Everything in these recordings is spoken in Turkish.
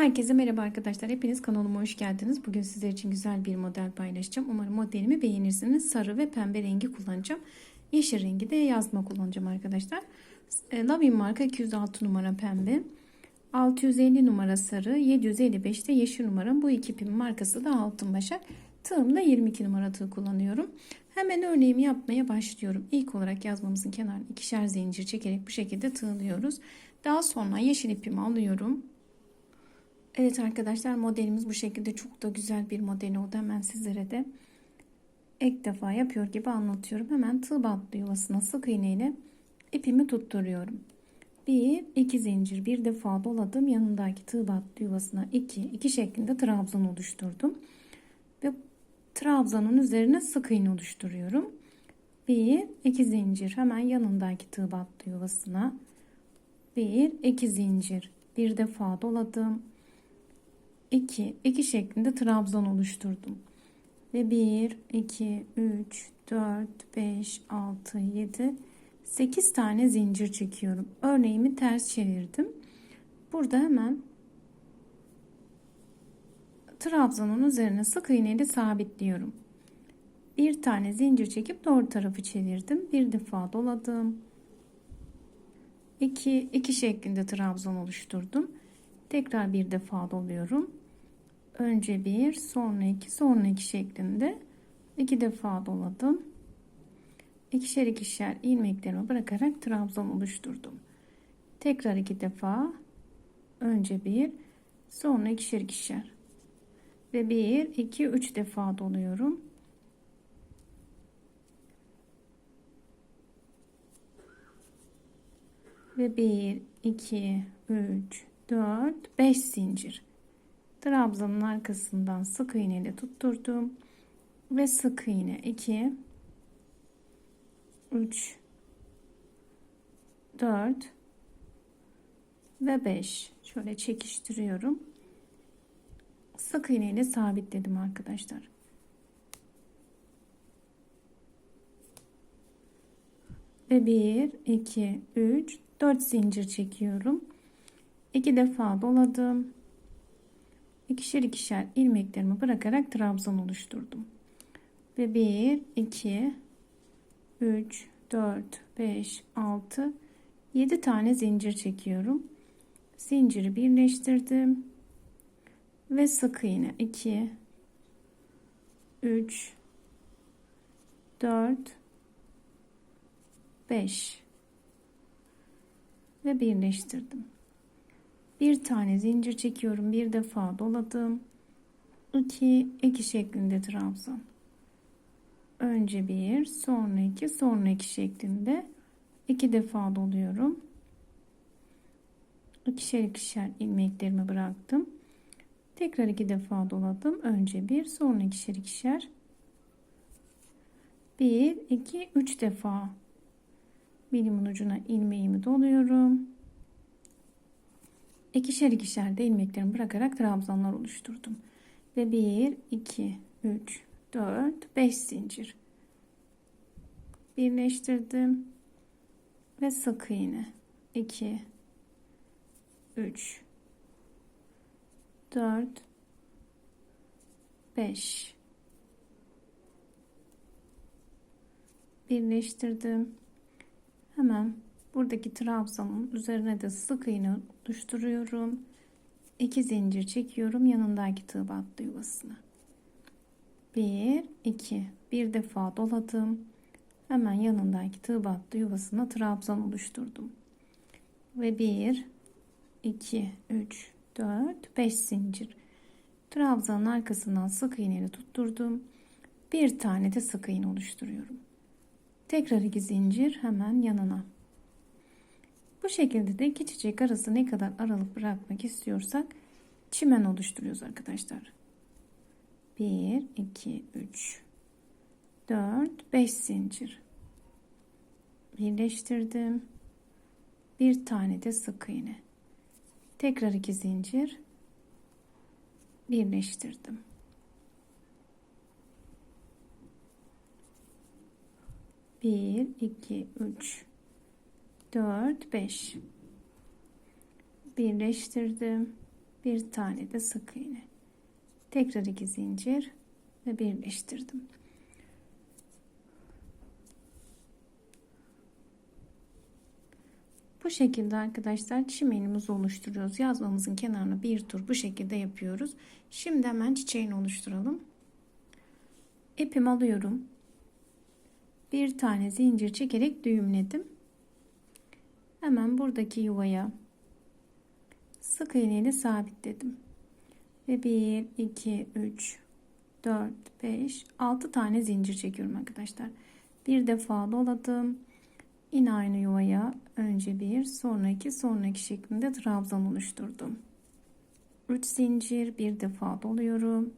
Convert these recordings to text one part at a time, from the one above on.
Herkese merhaba arkadaşlar. Hepiniz kanalıma hoş geldiniz. Bugün sizler için güzel bir model paylaşacağım. Umarım modelimi beğenirsiniz. Sarı ve pembe rengi kullanacağım. Yeşil rengi de yazma kullanacağım arkadaşlar. E, Lavin marka 206 numara pembe. 650 numara sarı. 755 de yeşil numaram. Bu iki ipin markası da Altın Başak. Tığımda 22 numara tığ kullanıyorum. Hemen örneğimi yapmaya başlıyorum. İlk olarak yazmamızın kenarına ikişer zincir çekerek bu şekilde tığlıyoruz. Daha sonra yeşil ipimi alıyorum. Evet arkadaşlar modelimiz bu şekilde çok da güzel bir model oldu. Hemen sizlere de ilk defa yapıyor gibi anlatıyorum. Hemen tığ bantlı yuvasına sık iğne ile ipimi tutturuyorum. Bir, iki zincir bir defa doladım. Yanındaki tığ bantlı yuvasına iki, iki şeklinde trabzan oluşturdum. Ve trabzanın üzerine sık iğne oluşturuyorum. Bir, iki zincir hemen yanındaki tığ bantlı yuvasına bir, iki zincir bir defa doladım 2 2 şeklinde trabzan oluşturdum. Ve 1 2 3 4 5 6 7 8 tane zincir çekiyorum. Örneğimi ters çevirdim. Burada hemen trabzanın üzerine sık iğne ile sabitliyorum. Bir tane zincir çekip doğru tarafı çevirdim. Bir defa doladım. 2 2 şeklinde trabzan oluşturdum. Tekrar bir defa doluyorum önce bir sonra iki sonra iki şeklinde iki defa doladım. İkişer ikişer ilmeklerimi bırakarak trabzan oluşturdum. Tekrar iki defa önce bir sonra ikişer ikişer. Ve bir iki üç defa doluyorum. Ve bir iki üç dört beş zincir trabzanın arkasından sık iğne ile tutturdum. Ve sık iğne 2 3 4 ve 5 şöyle çekiştiriyorum. Sık iğne ile sabitledim arkadaşlar. Ve 1 2 3 4 zincir çekiyorum. 2 defa doladım ikişer ikişer ilmeklerimi bırakarak trabzan oluşturdum. Ve 1, 2, 3, 4, 5, 6, 7 tane zincir çekiyorum. Zinciri birleştirdim. Ve sık iğne 2, 3, 4, 5 ve birleştirdim bir tane zincir çekiyorum bir defa doladım. 2 2 şeklinde trabzan. Önce bir sonra iki sonra iki şeklinde iki defa doluyorum. İkişer ikişer ilmeklerimi bıraktım. Tekrar iki defa doladım. Önce bir sonra ikişer ikişer. Bir iki üç defa. Bilimin ucuna ilmeğimi doluyorum ikişer ikişer de ilmeklerimi bırakarak trabzanlar oluşturdum. Ve 1, 2, 3, 4, 5 zincir. Birleştirdim. Ve sık iğne. 2, 3, 4, 5. Birleştirdim. Hemen buradaki trabzanın üzerine de sık iğne oluşturuyorum 2 zincir çekiyorum yanındaki tığ battı yuvasına. 1 2 bir defa doladım. Hemen yanındaki tığ battı yuvasına trabzan oluşturdum. Ve 1 2 3 4 5 zincir. Trabzanın arkasından sık iğneyle tutturdum. Bir tane de sık iğne oluşturuyorum. Tekrar iki zincir hemen yanına bu şekilde de iki çiçek arası ne kadar aralık bırakmak istiyorsak çimen oluşturuyoruz arkadaşlar. 1, 2, 3, 4, 5 zincir. Birleştirdim. Bir tane de sık iğne. Tekrar iki zincir. Birleştirdim. Bir, iki, üç, 4 5 birleştirdim Bir tane de sık iğne. Tekrar iki zincir ve birleştirdim. Bu şekilde arkadaşlar çimenimizi oluşturuyoruz. Yazmamızın kenarına bir tur bu şekilde yapıyoruz. Şimdi hemen çiçeğini oluşturalım. İpimi alıyorum. Bir tane zincir çekerek düğümledim. Hemen buradaki yuvaya sık iğneyle sabitledim. Ve 1, 2, 3, 4, 5, 6 tane zincir çekiyorum arkadaşlar. Bir defa doladım. Yine aynı yuvaya önce bir, sonra iki, sonra iki şeklinde trabzan oluşturdum. 3 zincir bir defa doluyorum.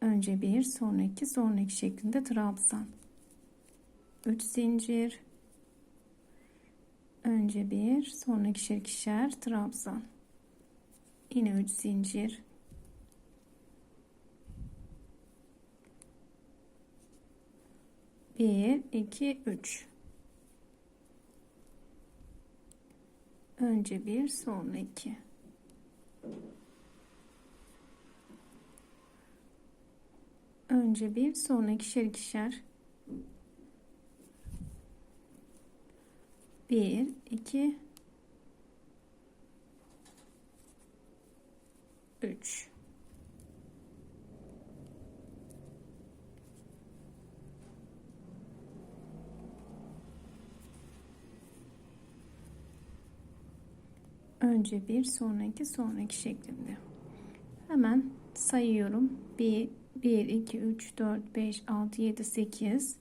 Önce bir, sonra iki, sonra iki şeklinde trabzan. 3 zincir. Önce bir, sonra ikişer trabzan. Yine 3 zincir. Bir, iki, üç. Önce bir, sonra iki. Önce bir, sonra ikişer ikişer. Bir, iki, üç. Önce bir, sonra iki, sonra iki şeklinde. Hemen sayıyorum. Bir, bir, iki, üç, dört, beş, altı, yedi, sekiz.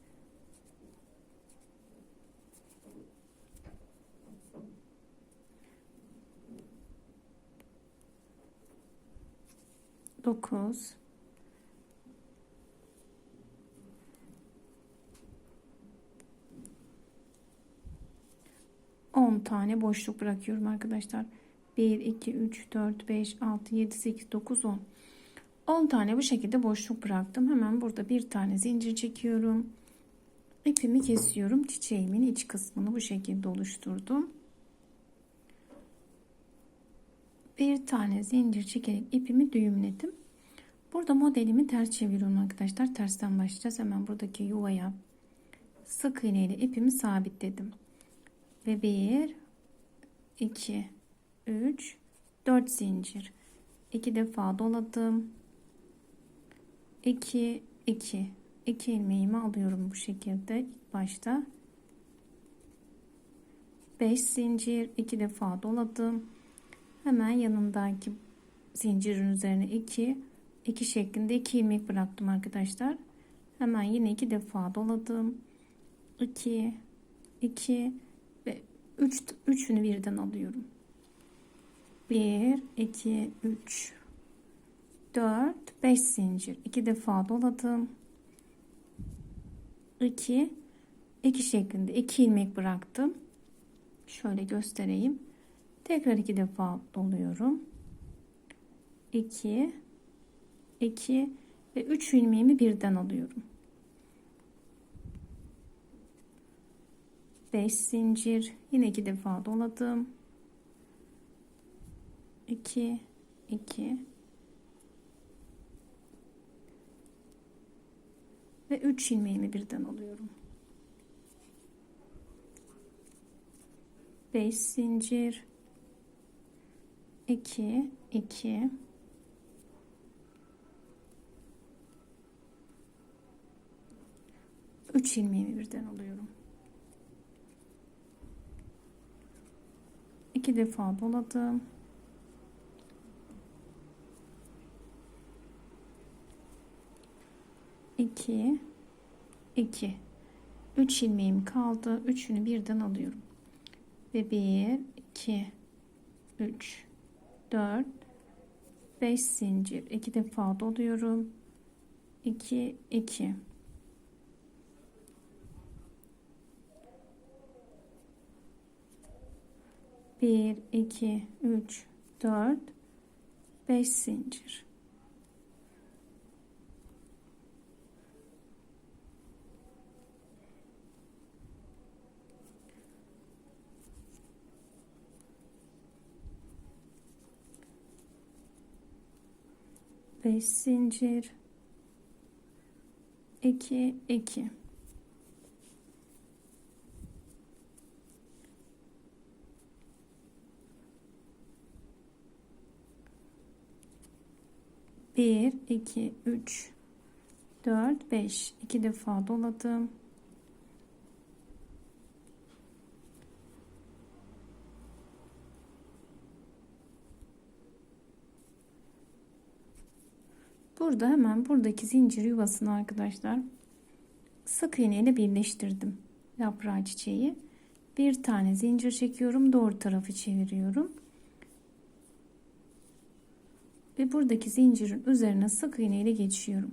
Dokuz. On tane boşluk bırakıyorum arkadaşlar. 1, 2, 3, 4, 5, 6, 7, 8, 9, 10. 10 tane bu şekilde boşluk bıraktım. Hemen burada bir tane zincir çekiyorum. İpimi kesiyorum. Çiçeğimin iç kısmını bu şekilde oluşturdum. Bir tane zincir çekerek ipimi düğümledim. Burada modelimi ters çeviriyorum arkadaşlar. Tersten başlayacağız. Hemen buradaki yuvaya sık iğne ile ipimi sabitledim. Ve 1 2 3 4 zincir. 2 defa doladım. 2 2 2 ilmeğimi alıyorum bu şekilde ilk başta. 5 zincir 2 defa doladım. Hemen yanındaki zincirin üzerine 2 2 şeklinde 2 ilmek bıraktım arkadaşlar. Hemen yine 2 defa doladım. 2 2 ve 3 üçünü birden alıyorum. 1 2 3 4 5 zincir 2 defa doladım 2 2 şeklinde 2 ilmek bıraktım şöyle göstereyim tekrar 2 defa doluyorum. 2 2 ve 3 ilmeğimi birden alıyorum. 5 zincir. Yine 2 defa doladım. 2 2 ve 3 ilmeğimi birden alıyorum. 5 zincir 2 2 3 ilmeğimi birden alıyorum. 2 defa doladım. 2 2 3 ilmeğim kaldı. Üçünü birden alıyorum. Ve 1 2 3 4 5 zincir. 2 defa doluyorum. 2 2 1 2 3 4 5 zincir. 5 zincir. 2 2 1 2 3 4 5 iki defa doladım Burada hemen buradaki zincir yuvasını arkadaşlar sık iğne ile birleştirdim. Yaprağı çiçeği. Bir tane zincir çekiyorum. Doğru tarafı çeviriyorum. Ve buradaki zincirin üzerine sık iğne ile geçiyorum.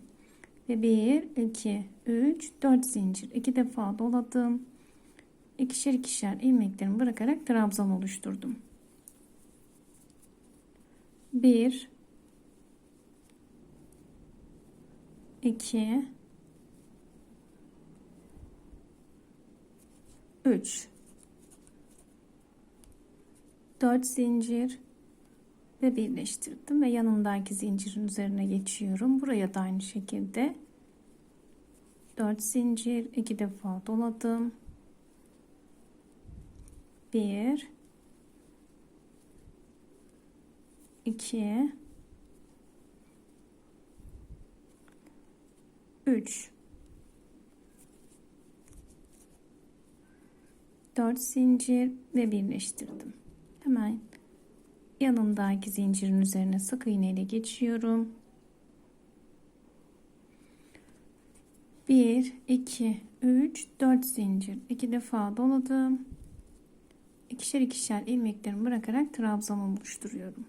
Ve 1, 2, 3, 4 zincir. 2 defa doladım. İkişer ikişer ilmeklerimi bırakarak trabzan oluşturdum. 1 2 3 4 zincir ve birleştirdim ve yanındaki zincirin üzerine geçiyorum. Buraya da aynı şekilde 4 zincir iki defa doladım. 1 2 3 4 zincir ve birleştirdim. Hemen yanındaki zincirin üzerine sık iğne ile geçiyorum. 1 2 3 4 zincir. 2 defa doladım. İkişer ikişer ilmeklerimi bırakarak trabzan oluşturuyorum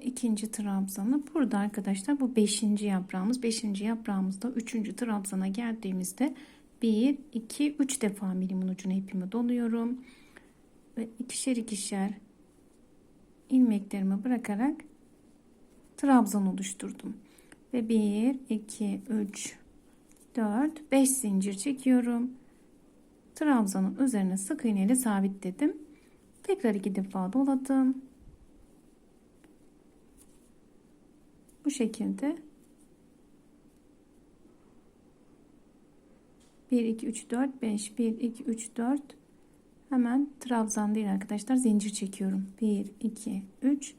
ikinci trabzanı. Burada arkadaşlar bu beşinci yaprağımız. Beşinci yaprağımızda üçüncü trabzana geldiğimizde bir, iki, üç defa milimin ucuna ipimi doluyorum. Ve ikişer ikişer ilmeklerimi bırakarak trabzan oluşturdum. Ve bir, iki, üç, dört, beş zincir çekiyorum. Trabzanın üzerine sık iğne ile sabitledim. Tekrar iki defa doladım. Bu şekilde. 1 2 3 4 5 1 2 3 4 hemen trabzan değil arkadaşlar zincir çekiyorum. 1 2 3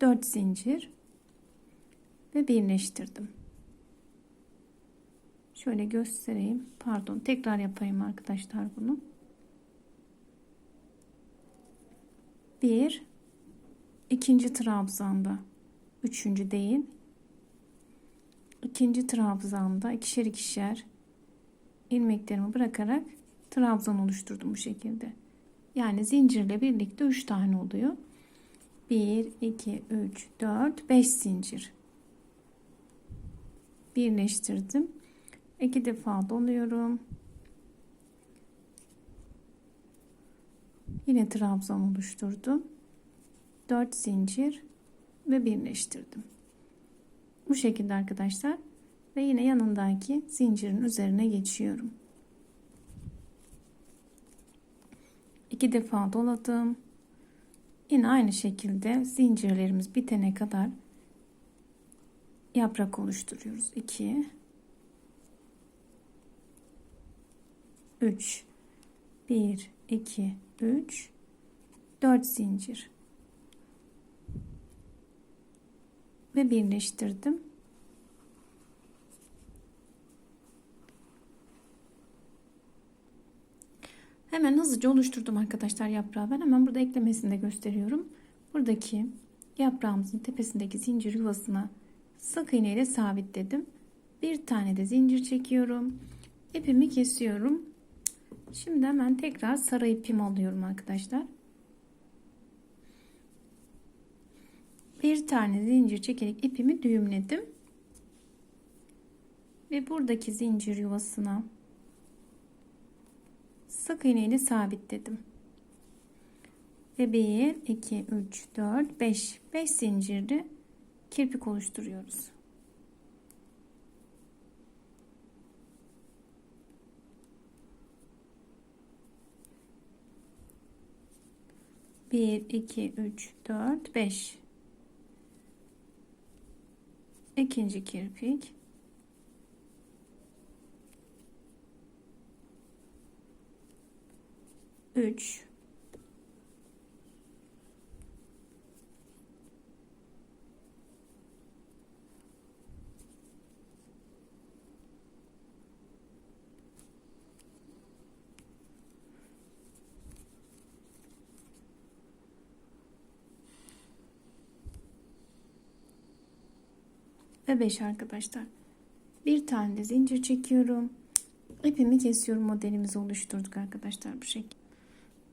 4 zincir. Ve birleştirdim. Şöyle göstereyim. Pardon tekrar yapayım arkadaşlar bunu. 1 ikinci trabzanda Üçüncü değil. İkinci trabzanda ikişer ikişer ilmeklerimi bırakarak trabzan oluşturdum bu şekilde. Yani zincirle birlikte 3 tane oluyor. 1, 2, 3, 4, 5 zincir. Birleştirdim. 2 defa doluyorum. Yine trabzan oluşturdum. 4 zincir ve birleştirdim. Bu şekilde arkadaşlar ve yine yanındaki zincirin üzerine geçiyorum. İki defa doladım. Yine aynı şekilde zincirlerimiz bitene kadar yaprak oluşturuyoruz. 2 3 1 2 3 4 zincir ve birleştirdim. Hemen hızlıca oluşturdum arkadaşlar yaprağı. Ben hemen burada eklemesini de gösteriyorum. Buradaki yaprağımızın tepesindeki zincir yuvasına sık iğne ile sabitledim. Bir tane de zincir çekiyorum. İpimi kesiyorum. Şimdi hemen tekrar sarı ipimi alıyorum arkadaşlar. Bir tane zincir çekerek ipimi düğümledim. Ve buradaki zincir yuvasına sık iğne ile sabitledim. Ve 1, 2, 3, 4, 5, 5 zincirli kirpik oluşturuyoruz. Bir, iki, üç, dört, beş. İkinci kirpik. Üç ve 5 arkadaşlar. Bir tane de zincir çekiyorum. İpimi kesiyorum. Modelimizi oluşturduk arkadaşlar bu şekilde.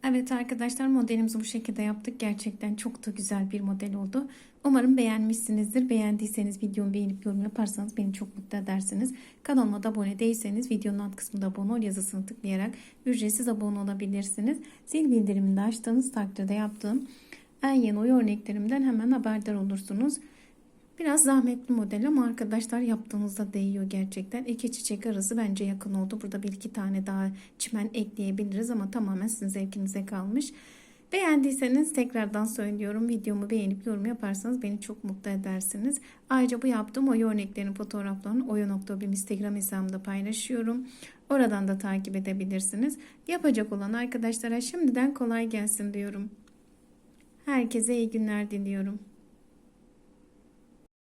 Evet arkadaşlar modelimizi bu şekilde yaptık. Gerçekten çok da güzel bir model oldu. Umarım beğenmişsinizdir. Beğendiyseniz videomu beğenip yorum yaparsanız beni çok mutlu edersiniz. Kanalıma da abone değilseniz videonun alt kısmında abone ol yazısını tıklayarak ücretsiz abone olabilirsiniz. Zil bildirimini de açtığınız takdirde yaptığım en yeni oy örneklerimden hemen haberdar olursunuz. Biraz zahmetli model ama arkadaşlar yaptığınızda değiyor gerçekten. İki çiçek arası bence yakın oldu. Burada bir iki tane daha çimen ekleyebiliriz ama tamamen sizin zevkinize kalmış. Beğendiyseniz tekrardan söylüyorum. Videomu beğenip yorum yaparsanız beni çok mutlu edersiniz. Ayrıca bu yaptığım oyu örneklerinin fotoğraflarını oyo.bim Instagram hesabımda paylaşıyorum. Oradan da takip edebilirsiniz. Yapacak olan arkadaşlara şimdiden kolay gelsin diyorum. Herkese iyi günler diliyorum.